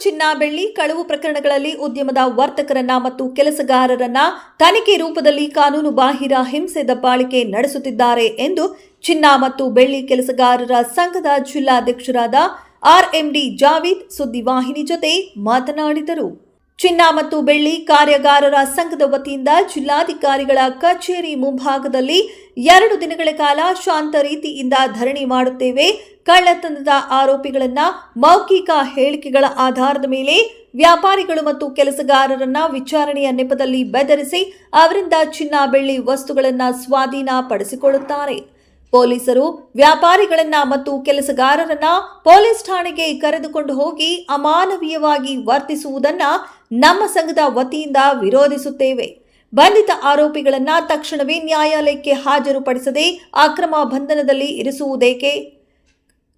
ಚಿನ್ನ, ಬೆಳ್ಳಿ, ಕಳವು ಪ್ರಕರಣಗಳಲ್ಲಿ ಉದ್ಯಮದ ವರ್ತಕರನ್ನ ಮತ್ತು ಕೆಲಸಗಾರರನ್ನ ತನಿಖೆ ರೂಪದಲ್ಲಿ ಕಾನೂನು ಬಾಹಿರ ಹಿಂಸೆ ದಬ್ಬಾಳಿಕೆ ನಡೆಸುತ್ತಿದ್ದಾರೆ ಎಂದು ಚಿನ್ನ ಮತ್ತು ಬೆಳ್ಳಿ ಕೆಲಸಗಾರರ ಸಂಘದ ಜಿಲ್ಲಾಧ್ಯಕ್ಷರಾದ ಆರ್ಎಂಡಿ ಜಾವೀದ್ ಸುದ್ದಿವಾಹಿನಿ ಜೊತೆ ಮಾತನಾಡಿದರು. ಚಿನ್ನ ಮತ್ತು ಬೆಳ್ಳಿ ಕಾರ್ಯಾಗಾರರ ಸಂಘದ ವತಿಯಿಂದ ಜಿಲ್ಲಾಧಿಕಾರಿಗಳ ಕಚೇರಿ ಮುಂಭಾಗದಲ್ಲಿ ಎರಡು ದಿನಗಳ ಕಾಲ ಶಾಂತ ರೀತಿಯಿಂದ ಧರಣಿ ಮಾಡುತ್ತೇವೆ. ಕಳ್ಳತನದ ಆರೋಪಿಗಳನ್ನ ಮೌಖಿಕ ಹೇಳಿಕೆಗಳ ಆಧಾರದ ಮೇಲೆ ವ್ಯಾಪಾರಿಗಳು ಮತ್ತು ಕೆಲಸಗಾರರನ್ನ ವಿಚಾರಣೆಯ ನೆಪದಲ್ಲಿ ಬೆದರಿಸಿ ಅವರಿಂದ ಚಿನ್ನ, ಬೆಳ್ಳಿ ವಸ್ತುಗಳನ್ನು ಸ್ವಾಧೀನಪಡಿಸಿಕೊಳ್ಳುತ್ತಾರೆ. ಪೊಲೀಸರು ವ್ಯಾಪಾರಿಗಳನ್ನ ಮತ್ತು ಕೆಲಸಗಾರರನ್ನ ಪೊಲೀಸ್ ಠಾಣೆಗೆ ಕರೆದುಕೊಂಡು ಹೋಗಿ ಅಮಾನವೀಯವಾಗಿ ವರ್ತಿಸುವುದನ್ನ ನಮ್ಮ ಸಂಘದ ವತಿಯಿಂದ ವಿರೋಧಿಸುತ್ತೇವೆ. ಬಂಧಿತ ಆರೋಪಿಗಳನ್ನ ತಕ್ಷಣವೇ ನ್ಯಾಯಾಲಯಕ್ಕೆ ಹಾಜರುಪಡಿಸದೆ ಅಕ್ರಮ ಬಂಧನದಲ್ಲಿ ಇರಿಸುವುದೇಕೆ?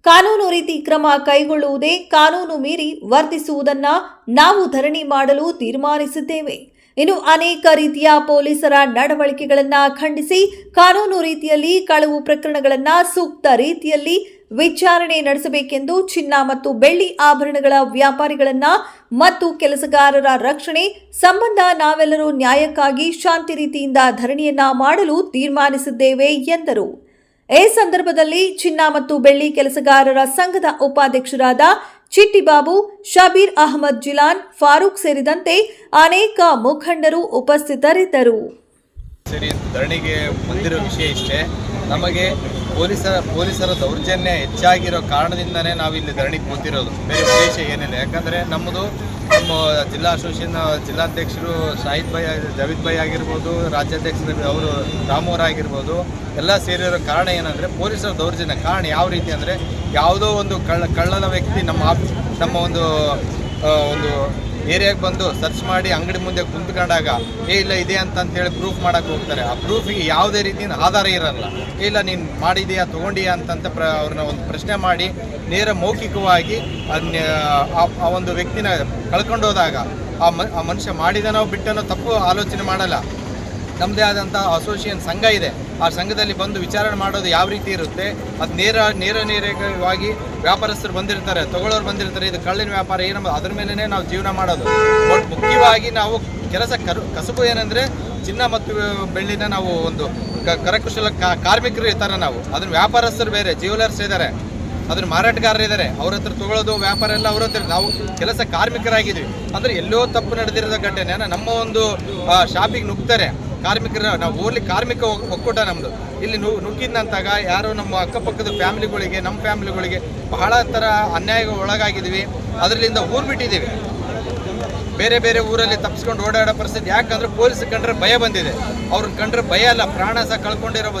ಕಾನೂನು ರೀತಿ ಕ್ರಮ ಕೈಗೊಳ್ಳುವುದೇ ಕಾನೂನು ಮೀರಿ ವರ್ತಿಸುವುದನ್ನ ನಾವು ಧರಣಿ ಮಾಡಲು ತೀರ್ಮಾನಿಸಿದ್ದೇವೆ. ಇನ್ನು ಅನೇಕ ರೀತಿಯ ಪೊಲೀಸರ ನಡವಳಿಕೆಗಳನ್ನು ಖಂಡಿಸಿ ಕಾನೂನು ರೀತಿಯಲ್ಲಿ ಕಳವು ಪ್ರಕರಣಗಳನ್ನು ಸೂಕ್ತ ರೀತಿಯಲ್ಲಿ ವಿಚಾರಣೆ ನಡೆಸಬೇಕೆಂದು ಚಿನ್ನ ಮತ್ತು ಬೆಳ್ಳಿ ಆಭರಣಗಳ ವ್ಯಾಪಾರಿಗಳನ್ನ ಮತ್ತು ಕೆಲಸಗಾರರ ರಕ್ಷಣೆ ಸಂಬಂಧ ನಾವೆಲ್ಲರೂ ನ್ಯಾಯಕ್ಕಾಗಿ ಶಾಂತಿ ರೀತಿಯಿಂದ ಧರಣಿಯನ್ನ ಮಾಡಲು ತೀರ್ಮಾನಿಸಿದ್ದೇವೆ ಎಂದರು. ಈ ಸಂದರ್ಭದಲ್ಲಿ ಚಿನ್ನ ಮತ್ತು ಬೆಳ್ಳಿ ಕೆಲಸಗಾರರ ಸಂಘದ ಉಪಾಧ್ಯಕ್ಷರಾದ ಚಿಟ್ಟಿಬಾಬು ಶಬೀರ್ ಅಹಮದ್ ಜಿಲಾನ್ ಫಾರೂಕ್ ಸೇರಿದಂತೆ ಅನೇಕ ಮುಖಂಡರು ಉಪಸ್ಥಿತರಿದ್ದರು. ಸೇರಿ ಧರಣಿಗೆ ಬಂದಿರೋ ವಿಷಯ ಇಷ್ಟೇ. ನಮಗೆ ಪೊಲೀಸರ ಪೊಲೀಸರ ದೌರ್ಜನ್ಯ ಹೆಚ್ಚಾಗಿರೋ ಕಾರಣದಿಂದನೇ ನಾವು ಇಲ್ಲಿ ಧರಣಿ ಕೂತಿರೋದು. ಬೇರೆ ಉದ್ದೇಶ ಏನಿಲ್ಲ. ಯಾಕಂದರೆ ನಮ್ಮದು ನಮ್ಮ ಜಿಲ್ಲಾ ಅಸೋಸಿಯೇಷನ್ ಜಿಲ್ಲಾಧ್ಯಕ್ಷರು ಶಾಹಿದ್ ಭಾಯ್ ಜಾವಿದ್ ಭಾಯ್ ಆಗಿರ್ಬೋದು, ರಾಜ್ಯಾಧ್ಯಕ್ಷರು ಅವರು ರಾಮೋರ್ ಆಗಿರ್ಬೋದು, ಎಲ್ಲ ಸೇರಿರೋ ಕಾರಣ ಏನಂದರೆ ಪೊಲೀಸರ ದೌರ್ಜನ್ಯ. ಕಾರಣ ಯಾವ ರೀತಿ ಅಂದರೆ ಯಾವುದೋ ಒಂದು ಕಳ್ಳ, ಕಳ್ಳನ ವ್ಯಕ್ತಿ ನಮ್ಮ ನಮ್ಮ ಒಂದು ಒಂದು ಏರಿಯಾಗೆ ಬಂದು ಸರ್ಚ್ ಮಾಡಿ ಅಂಗಡಿ ಮುಂದೆ ಕುಂತ್ಕೊಂಡಾಗ, ಏ, ಇಲ್ಲ, ಇದೆ ಅಂತ ಹೇಳಿ ಪ್ರೂಫ್ ಮಾಡಕ್ಕೆ ಹೋಗ್ತಾರೆ. ಆ ಪ್ರೂಫಿಗೆ ಯಾವುದೇ ರೀತಿಯ ಆಧಾರ ಇರಲ್ಲ. ಇಲ್ಲ, ನೀನು ಮಾಡಿದೀಯಾ, ತೊಗೊಂಡಿಯಾ? ಅಂತಂತ ಪ್ರ ಅವ್ರನ್ನ ಒಂದು ಪ್ರಶ್ನೆ ಮಾಡಿ, ನೇರ ಮೌಖಿಕವಾಗಿ ಆ- ಒಂದು ವ್ಯಕ್ತಿನ ಕಳ್ಕೊಂಡೋದಾಗ ಆ ಆ ಮನುಷ್ಯ ಮಾಡಿದನೋ ಬಿಟ್ಟನೋ ತಪ್ಪು ಆಲೋಚನೆ ಮಾಡಲ್ಲ. ನಮ್ಮದೇ ಆದಂಥ ಅಸೋಸಿಯೇಷನ್ ಸಂಘ ಇದೆ. ಆ ಸಂಘದಲ್ಲಿ ಬಂದು ವಿಚಾರಣೆ ಮಾಡೋದು ಯಾವ ರೀತಿ ಇರುತ್ತೆ? ಅದು ನೇರ ನೇರ ನೇರವಾಗಿ ವ್ಯಾಪಾರಸ್ಥರು ಬಂದಿರ್ತಾರೆ, ತಗೊಳ್ಳೋರು ಬಂದಿರ್ತಾರೆ, ಇದು ಕಳ್ಳಿನ ವ್ಯಾಪಾರ ಏನು ಅದ್ರ ಮೇಲೇ ನಾವು ಜೀವನ ಮಾಡೋದು. ಬಟ್ ಮುಖ್ಯವಾಗಿ ನಾವು ಕೆಲಸ ಕಸುಬು ಏನಂದರೆ ಚಿನ್ನ ಮತ್ತು ಬೆಳ್ಳಿನ ನಾವು ಒಂದು ಕರಕುಶಲ ಕಾರ್ಮಿಕರು ಇರ್ತಾರೆ ನಾವು. ಅದನ್ನ ವ್ಯಾಪಾರಸ್ಥರು ಬೇರೆ ಜ್ಯುವೆಲರ್ಸ್ ಇದ್ದಾರೆ ಅದ್ರ ಮಾರಾಟಗಾರರು ಇದ್ದಾರೆ ಅವ್ರ ಹತ್ರ ತಗೊಳ್ಳೋದು, ವ್ಯಾಪಾರ ಎಲ್ಲ ಅವ್ರ ಹತ್ರ. ನಾವು ಕೆಲಸ ಕಾರ್ಮಿಕರಾಗಿದ್ವಿ. ಅಂದ್ರೆ ಎಲ್ಲೋ ತಪ್ಪು ನಡೆದಿರೋ ಘಟನೆ ನಮ್ಮ ಒಂದು ಶಾಪಿಗೆ ನುಗ್ತಾರೆ. ಕಾರ್ಮಿಕರ ನಾವು ಓರ್ಲಿ ಕಾರ್ಮಿಕ ಒಕ್ಕೂಟ ನಮ್ಮದು ಇಲ್ಲಿ ನು ನುಗ್ಗಿದ್ನಂತಾಗ ಯಾರೋ ನಮ್ಮ ಅಕ್ಕಪಕ್ಕದ ಫ್ಯಾಮಿಲಿಗಳಿಗೆ, ನಮ್ಮ ಫ್ಯಾಮಿಲಿಗಳಿಗೆ ಬಹಳ ಥರ ಅನ್ಯಾಯ ಒಳಗಾಗಿದ್ದೀವಿ ಅದರಿಂದ ಊರು ಬಿಟ್ಟಿದ್ದೀವಿ. ಬೇರೆ ಬೇರೆ ಊರಲ್ಲಿ ತಪ್ಪಿಸ್ಕೊಂಡು ಓಡಾಡೋ ಪರಿಸ್ಥಿತಿ. ಯಾಕಂದ್ರೆ ಪೊಲೀಸ್ ಕಂಡ್ರೆ ಭಯ ಬಂದಿದೆ. ಅವ್ರನ್ನ ಕಂಡ್ರೆ ಭಯ ಅಲ್ಲ. ಪ್ರಾಣ ಸಹ ಕಳ್ಕೊಂಡಿರೋ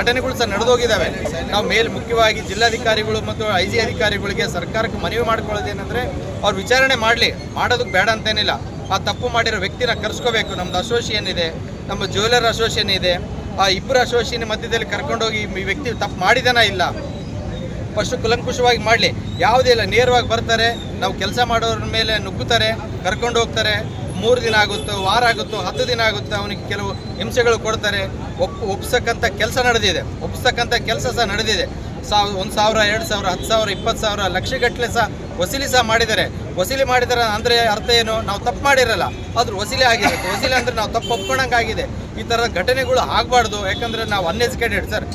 ಘಟನೆಗಳು ಸಹ ನಡೆದೋಗಿದ್ದಾವೆ. ನಾವು ಮೇಲ್ ಮುಖ್ಯವಾಗಿ ಜಿಲ್ಲಾಧಿಕಾರಿಗಳು ಮತ್ತು ಐ ಜಿ ಅಧಿಕಾರಿಗಳಿಗೆ ಸರ್ಕಾರಕ್ಕೆ ಮನವಿ ಮಾಡ್ಕೊಳ್ಳೋದೇನೆಂದ್ರೆ ಅವ್ರು ವಿಚಾರಣೆ ಮಾಡಲಿ. ಮಾಡೋದಕ್ಕೆ ಬೇಡ ಅಂತೇನಿಲ್ಲ. ಆ ತಪ್ಪು ಮಾಡಿರೋ ವ್ಯಕ್ತಿನ ಕರೆಸ್ಕೋಬೇಕು. ನಮ್ದು ಅಸೋಸಿಯೇಷನ್ ಇದೆ, ನಮ್ಮ ಜ್ಯುವೆಲರ್ ಅಸೋಸಿಯೇಷನ್ ಇದೆ, ಆ ಇಬ್ಬರು ಅಸೋಸಿಯೇಷನ್ ಮಧ್ಯದಲ್ಲಿ ಕರ್ಕೊಂಡೋಗಿ ಈ ವ್ಯಕ್ತಿ ತಪ್ಪು ಮಾಡಿದಾನ ಇಲ್ಲ? ಫಸ್ಟ್ ಕುಲಂಕುಷವಾಗಿ ಮಾಡಲಿ. ಯಾವುದೇ ಇಲ್ಲ, ನೇರವಾಗಿ ಬರ್ತಾರೆ, ನಾವು ಕೆಲಸ ಮಾಡೋರ ಮೇಲೆ ನುಗ್ಗುತ್ತಾರೆ, ಕರ್ಕೊಂಡು ಹೋಗ್ತಾರೆ. ಮೂರು ದಿನ ಆಗುತ್ತೋ, ವಾರ ಆಗುತ್ತೋ, ಹತ್ತು ದಿನ ಆಗುತ್ತೋ, ಅವನಿಗೆ ಕೆಲವು ಹಿಂಸೆಗಳು ಕೊಡ್ತಾರೆ. ಒಪ್ಪ ಒಪ್ಸಕ್ಕಂಥ ಕೆಲಸ ನಡೆದಿದೆ. ಒಪ್ಸಕ್ಕಂಥ ಕೆಲಸ ಸಹ ನಡೆದಿದೆ. ಸಾವಿರ ಒಂದು ಸಾವಿರ, ಎರಡು ಸಾವಿರ, ಹತ್ತು ಸಾವಿರ, ಇಪ್ಪತ್ತು ಸಾವಿರ, ಲಕ್ಷಗಟ್ಟಲೆ ಸಹ ವಸೂಲಿ ಸಹ ಮಾಡಿದ್ದಾರೆ. ವಸೂಲಿ ಮಾಡಿದಾರೆ ಅಂದರೆ ಅರ್ಥ ಏನು? ನಾವು ತಪ್ಪು ಮಾಡಿರಲ್ಲ. ಆದರೂ ವಸೂಲಿ ಆಗಿದೆ. ವಸೂಲಿ ಅಂದರೆ ನಾವು ತಪ್ಪು ಒಪ್ಕೊಂಡಂಗೆ ಈ ಥರದ ಘಟನೆಗಳು ಆಗಬಾರ್ದು. ಯಾಕಂದರೆ ನಾವು ಅನ್ಎಜುಕೇಟೆಡ್ ಸರ್.